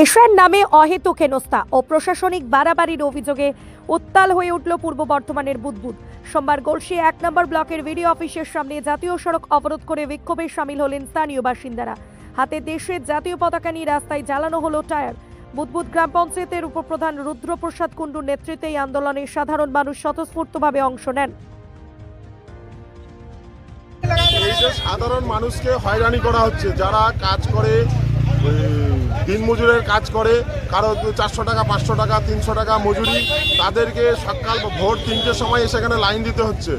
এশার নামে অহেতুক হেনস্থা ও প্রশাসনিক বাড়াবাড়ির অভিযোগে উত্তাল হয়ে উঠল পূর্ব বর্ধমানের বুদবুদ। সোমবার গলসি এক নম্বর ব্লকের ভিডিও অফিসের সামনে জাতীয় সড়ক অবরোধ করে বিক্ষোভে সামিল হলেন স্থানীয় বাসিন্দারা। হাতে দেশের জাতীয় পতাকা নিয়ে রাস্তায় জ্বালানো হলো টায়ার। বুদবুদ গ্রাম পঞ্চায়েতের উপপ্রধান রুদ্রপ্রসাদ কুণ্ডুর নেতৃত্বে এই আন্দোলনে সাধারণ মানুষ স্বতঃস্ফূর্তভাবে অংশ নেন। সাধারণ মানুষকে হয়রানি করা হচ্ছে, যারা কাজ করে দিনমজুরের কাজ করে কারও চারশো টাকা, পাঁচশো টাকা, তিনশো টাকা মজুরি, তাদেরকে সকাল ভোর তিনটের সময় এসে এখানে লাইন দিতে হচ্ছে।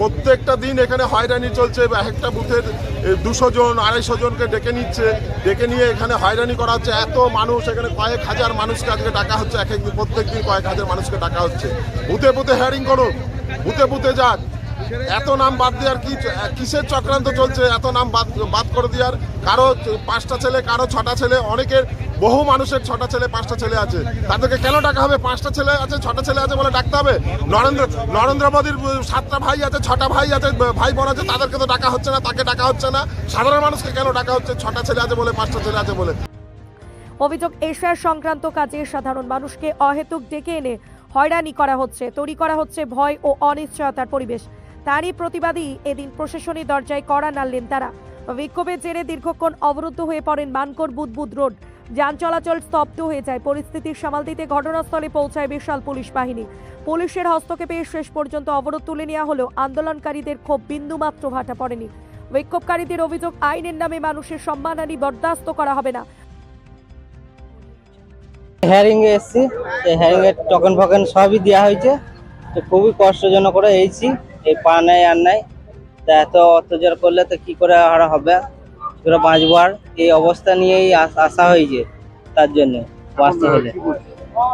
প্রত্যেকটা দিন এখানে হয়রানি চলছে এক একটা বুথের দুশো জন, আড়াইশো জনকে ডেকে নিচ্ছে। ডেকে নিয়ে এখানে হয়রানি করা হচ্ছে। এত মানুষ, এখানে কয়েক হাজার মানুষকে আজকে ডাকা হচ্ছে, এক একদিন প্রত্যেক দিন কয়েক হাজার মানুষকে ডাকা হচ্ছে। বুথে বুথে হেয়ারিং করুন। বুথে বুথে যাক এত নাম বাদ দেওয়ার কি কিসের চক্রান্ত চলছে? এত নাম বাদ বাদ করে দেওয়ার কারও পাঁচটা ছেলে, কারও ছটা ছেলে, অনেকের বহু মানুষের ছটা ছেলে, পাঁচটা ছেলে আছে। তাদেরকে কেন ডাকা হবে? পাঁচটা ছেলে আছে, ছটা ছেলে আছে বলে ডাকতে হবে? নরেন্দ্র নরেন্দ্র মোদীর সাতটা ভাই আছে, ছটা ভাই আছে ভাই বোন আছে, তাদেরকে তো ডাকা হচ্ছে না, তাকে ডাকা হচ্ছে না। সাধারণ মানুষকে কেন ডাকা হচ্ছে? ছটা ছেলে আছে বলে, পাঁচটা ছেলে আছে বলে। অভিযোগ, এশিয়ার সংক্রান্ত কাজে সাধারণ মানুষকে অহেতুক ডেকে এনে হয়রানি করা হচ্ছে। তৈরি করা হচ্ছে ভয় ও অনিশ্চয়তার পরিবেশ। তারই প্রতিবাদী এদিন প্রশাসনী দরজায় কড়া নাড়লেন তারা। বিক্ষোভের জেরে দীর্ঘক্ষণ অবরুদ্ধ হয়ে পড়েন মানকর বুদবুদ রোড। যান চলাচল স্তব্ধ হয়ে যায়। পরিস্থিতি সামাল দিতে ঘটনাস্থলে পৌঁছায় বিশাল পুলিশ বাহিনী। পুলিশের হস্তক্ষেপে শেষ পর্যন্ত অবরোধ তুলে নেওয়া হলেও আন্দোলনকারীদের ক্ষোভ বিন্দুমাত্র ভাটা পড়েনি। বিক্ষোভকারীদের অভিযোগ, আইনের নামে মানুষের সম্মানহানি বরদাস্ত করা হবে না। হ্যারিং এ এসছি। হ্যারিং এর টোকেন ফোকেন সবই দেওয়া হয়েছে। খুবই কষ্টজনক করে এইছি এই পা নেই আর নাই। তা এত অত্যাচার করলে তো কি করে আর হবে? কি করে বাঁচবো আর এই অবস্থা নিয়েই আস- হয়েছে তার জন্য, বাঁচতে হলে।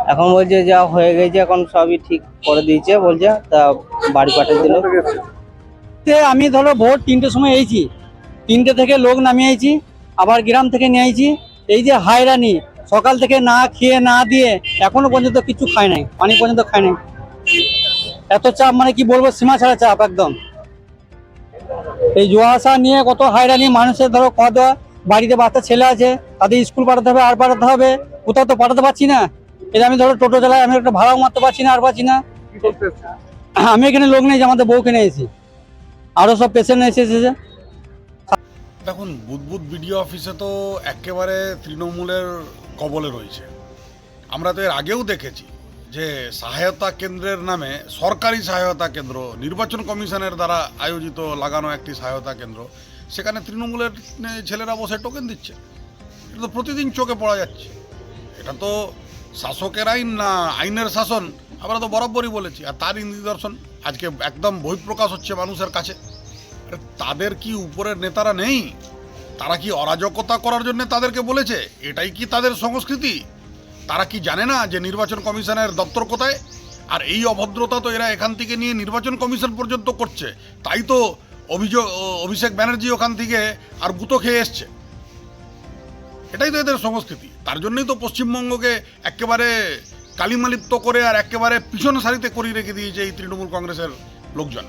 এখন বলছে যা হয়ে গেছে, এখন সবই ঠিক করে দিয়েছে বলছে, তা বাড়ি পাঠিয়ে দিল আমি ধরো ভোর তিনটের সময় এইছি তিনটে থেকে লোক নামিয়ে আইছি আবার গ্রাম থেকে নিয়ে আইছি। এই যে হায়রানি, সকাল থেকে না খেয়ে না দিয়ে এখনও পর্যন্ত কিছু খায় নাই, পানি পর্যন্ত খায় নাই। এত চাপ মানে কি বলব? সীমা ছাড়া চাপ একদম। এই জোয়া আসা নিয়ে কত হায়রানি মানুষের ধরো খাওয়া দাওয়া, বাড়িতে বাচ্চা ছেলে আছে, তাদের স্কুল পাঠাতে হবে, আর পাঠাতে হবে? কোথাও তো পাঠাতে পারছি না। এটা আমি ধরো টোটো চালাই, আমি একটা ভাড়াও মারতে পারছি না, আর পাচ্ছি না। আমি এখানে লোক নেই যে আমাদের বউকে নিয়ে এসেছি। আরও সব পেশেন্ট এসে এসেছে। দেখুন, বুদবুদ বিডিও অফিসে তো একেবারে তৃণমূলের কবলে রয়েছে। আমরা তো এর আগেও দেখেছি। যে সহায়তা কেন্দ্রের নামে সরকারি সহায়তা কেন্দ্র, নির্বাচন কমিশনের দ্বারা আয়োজিত লাগানো একটি সহায়তা কেন্দ্র, সেখানে তৃণমূলের ছেলেরা বসে টোকেন দিচ্ছে। এটা তো প্রতিদিন চোখে পড়া যাচ্ছে। এটা তো শাসকের আইন না, আইনের শাসন। আমরা তো বরাবরই বলেছি, আর তারই নিদর্শন, আজকে একদম বহিঃপ্রকাশ হচ্ছে মানুষের কাছে। তাদের কি উপরের নেতারা নেই? তারা কি অরাজকতা করার জন্য তাদেরকে বলেছে? এটাই কি তাদের সংস্কৃতি? তারা কি জানে না যে নির্বাচন কমিশনের দপ্তর কোথায়? আর এই অভদ্রতা তো এরা এখান থেকে নিয়ে নির্বাচন কমিশন পর্যন্ত করছে। তাই তো অভিযোগ, অভিষেক ব্যানার্জি ওখান থেকে আর গুতো খেয়ে এসছে। এটাই তো এদের সংস্কৃতি। তার জন্যই তো পশ্চিমবঙ্গকে একেবারে কালিমালিপ্ত করে আর একেবারে পিছন সারিতে করিয়ে রেখে দিয়েছে এই তৃণমূল কংগ্রেসের লোকজন।